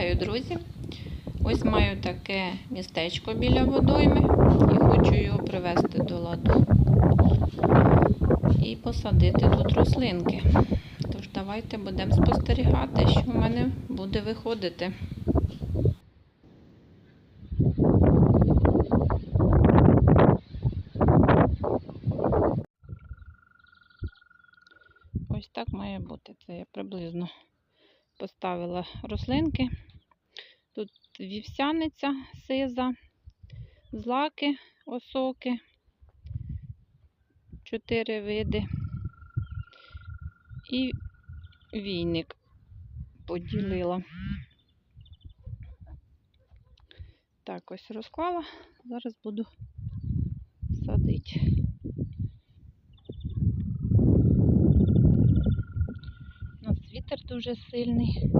Вітаю, друзі! Ось маю таке містечко біля водойми і хочу його привести до ладу і посадити тут рослинки. Тож давайте будемо спостерігати, що в мене буде виходити. Ось так має бути. Це я приблизно поставила рослинки. Вівсяниця сиза, злаки, осоки, чотири види. І війник поділила. Так, ось розклала. Зараз буду садити. У нас вітер дуже сильний.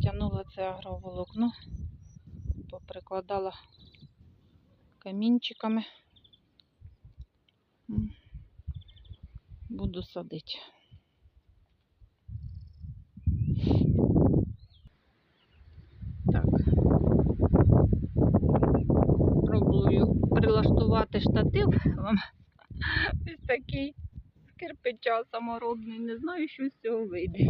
Натягнула це агроволокно, поприкладала камінчиками. Буду садити. Так. Пробую прилаштувати штатив вам. Ось такий кирпича саморобний. Не знаю, що з цього вийде.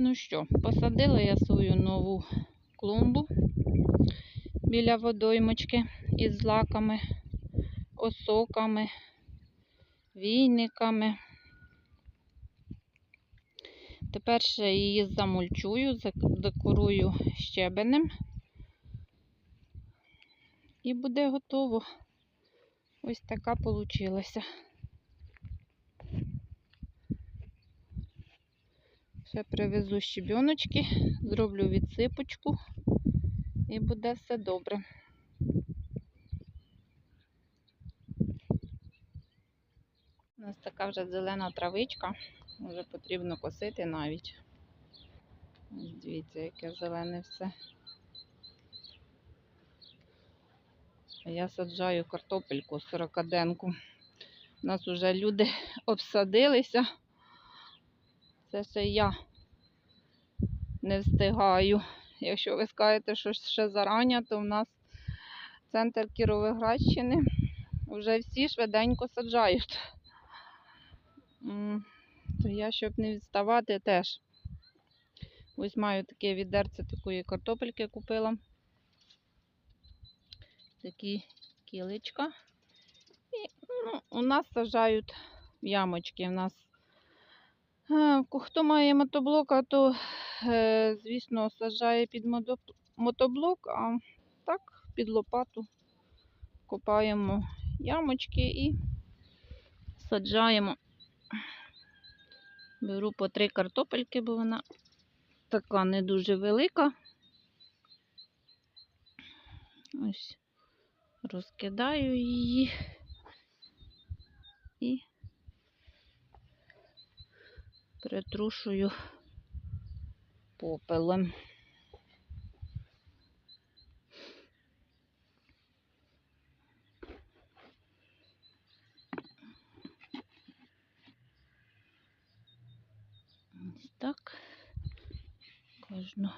Ну що, посадила я свою нову клумбу біля водоймочки із злаками, осоками, війниками. Тепер ще її замульчую, декорую щебенем. І буде готово. Ось така получилася. Ще привезу щебіночки, зроблю відсипочку і буде все добре. У нас така вже зелена травичка, вже потрібно косити навіть. Ось дивіться, яке зелене все. Я саджаю картопельку сорокаденку. У нас вже люди обсадилися. Це ще я не встигаю. Якщо ви скажете, що ще зарання, то в нас центр Кіровоградщини вже всі швиденько саджають. То я, щоб не відставати, теж. Ось маю таке відерце такої картопельки купила. Такі кілечка. І ну, у нас саджають ямочки. У нас Е, Хто має мотоблока, то, звісно, саджає під мотоблок, а так під лопату копаємо ямочки і саджаємо. Беру по три картопельки, бо вона така не дуже велика. Ось розкидаю її і притрушую попелем. Ось так. Кожну.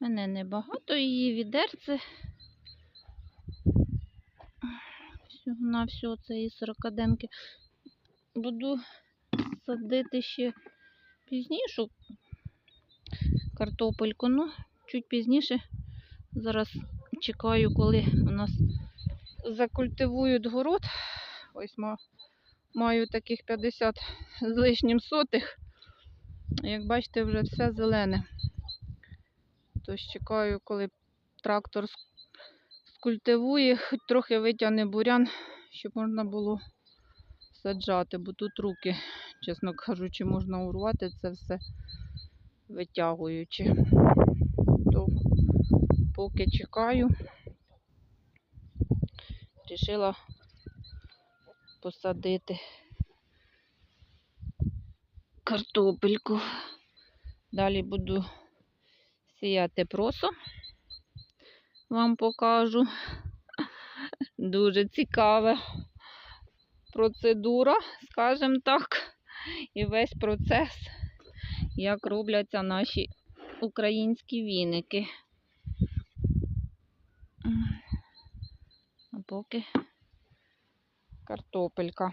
Мене небагато її відерце. Всього на всього цієї сорокаденки. Буду садити ще пізніше картопельку. Ну, чуть пізніше. Зараз чекаю, коли у нас закультивують город. Ось ма- маю таких 50 з лишнім сотих. Як бачите, вже все зелене. Тож чекаю, коли трактор скультивує, хоч трохи витягне бурян, щоб можна було саджати, бо тут руки, чесно кажучи, можна урвати це все витягуючи. То поки чекаю, вирішила посадити картопельку. Далі буду сіяти просо. Вам покажу. Дуже цікава процедура, скажімо так, і весь процес, як робляться наші українські віники. А поки картопелька.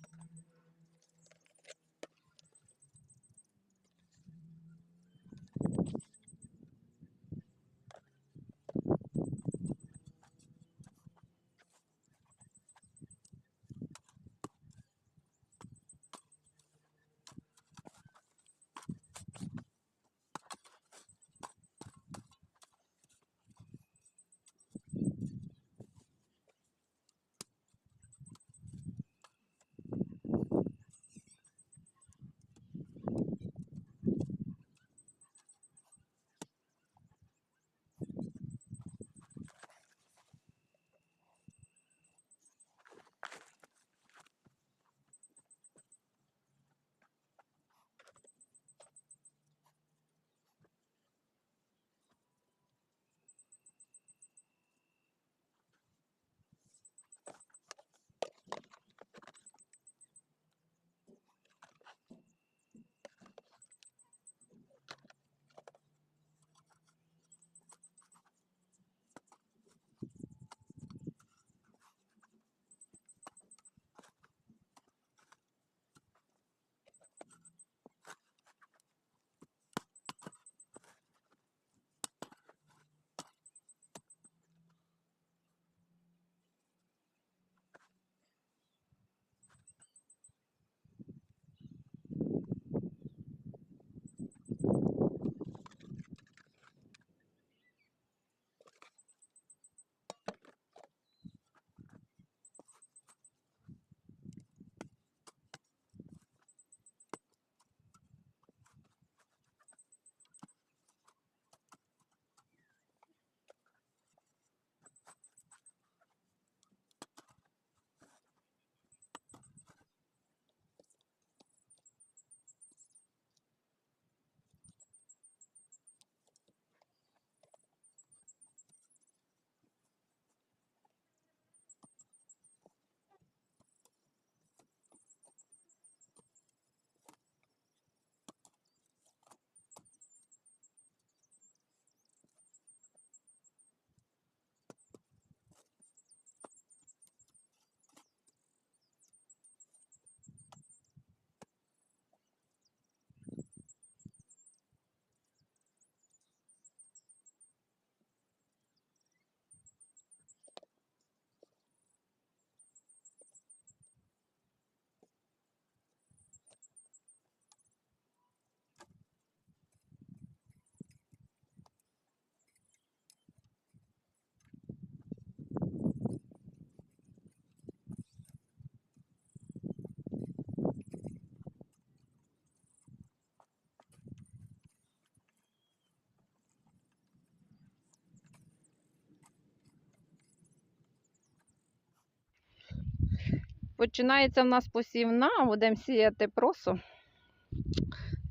Починається в нас посівна, будемо сіяти просо.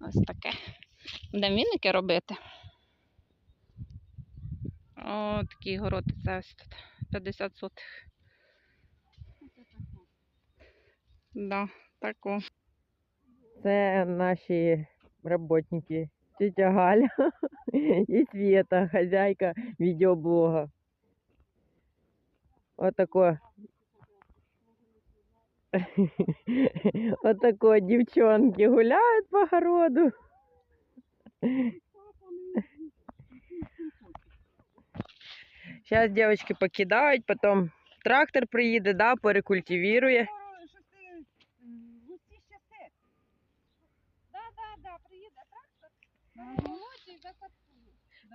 Ось таке. Будемо віники робити. О, такий город це ось тут. 50 сотих. Да, таку. Це наші роботники. Тетя Галя і Света, хазяйка відеоблога. Отако. Отако дівчонки гуляють по городу. Зараз дівчатки покидають, потім трактор приїде, да, перекультивірує.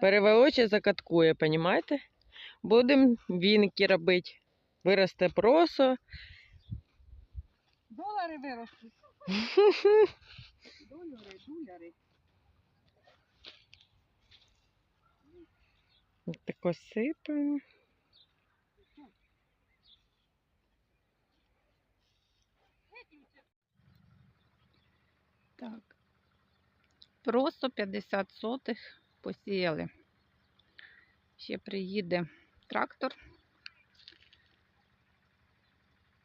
Переволоче закаткує, понімаєте? Будемо віники робити. Виросте просо. Долари виростуть. Долари, дуляри. Тако сипаємо. Так. Просто 50 сотих посіяли. Ще приїде трактор.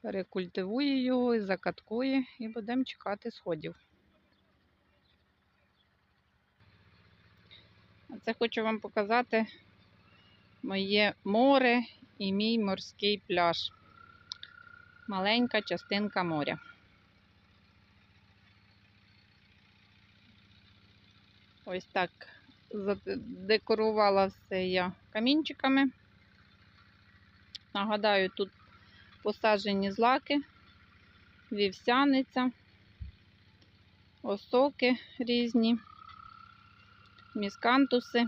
Перекультивує його і закаткує, і будемо чекати сходів. А це хочу вам показати моє море і мій морський пляж. Маленька частинка моря. Ось так задекорувала все я камінчиками. Нагадаю, тут посаджені злаки, вівсяниця, осоки різні, міскантуси.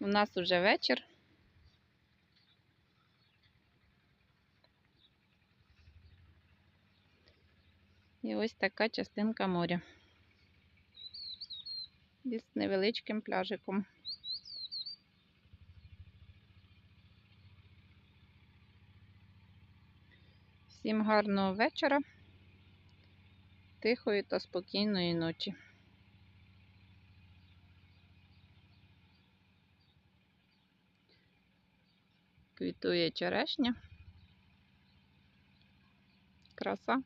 У нас уже вечір. І ось така частинка моря. Із невеличким пляжиком. Всім гарного вечора, тихої та спокійної ночі. Квітує черешня. Краса.